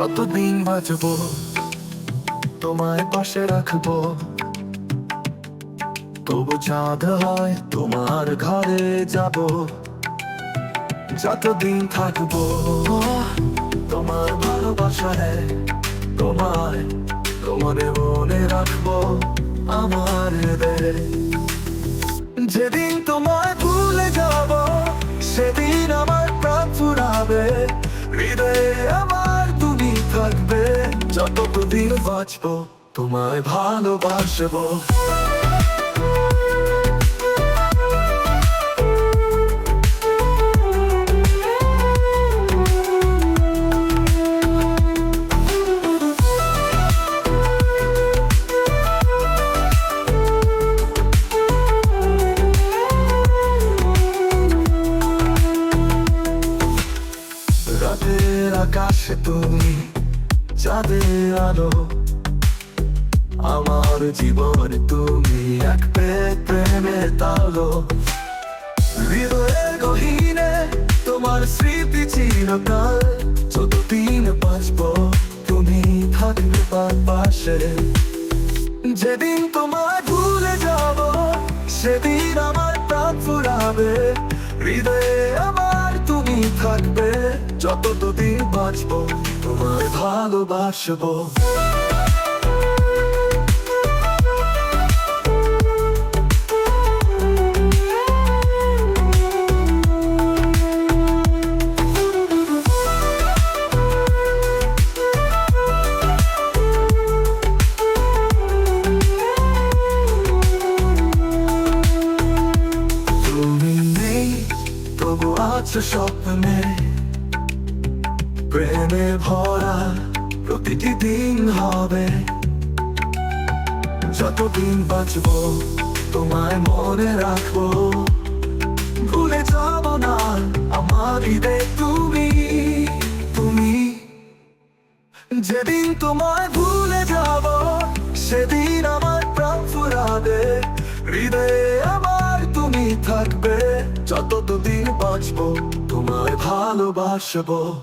যতদিন বাঁচবো? তোমায় পাশে রাখব। তবু চাঁদ হয় তোমার ঘরে যাব। যতদিন থাকব, তোমার ভালোবাসায় তোমায়, তোমারে মনে রাখব আমার যেদিন তোমায় ভুলে যাব, সেদিন আমার প্রাণ ফুরাবে হৃদয়ে থাকবে যতদিন বাঁচবো তোমায় ভালোবাসবো। আকাশে তুমি চাঁদের আলো। আমার জীবন তুমি এক প্রেমে তালো। হৃদয়ের গহীনে তোমার স্মৃতি চিরকাল। যতদিন বাঁচবো, তুমি থাকবে পাশে। যেদিন তোমায় ভুলে যাব, সেদিন আমার প্রাণ ফুরাবে। হৃদয়ে আমার তুমি থাকবে, যতদিন বাঁচবো। তোমায় ভালোবাসবো। তুমি নেই তবু আছো স্বপ্নে। প্রেমে ভরা প্রতিটি দিন হবে। যতদিন বাঁচবো, তোমায় মনে রাখব। ভুলে যাব না, আমার তুমি তুমি। যেদিন তোমায় ভুলে যাব, সেদিন আমার প্রাণ ফুরাবে। হৃদয়ে আমার তুমি থাকবে, যতদিন বাঁচবো, তোমায় ভালোবাসবো।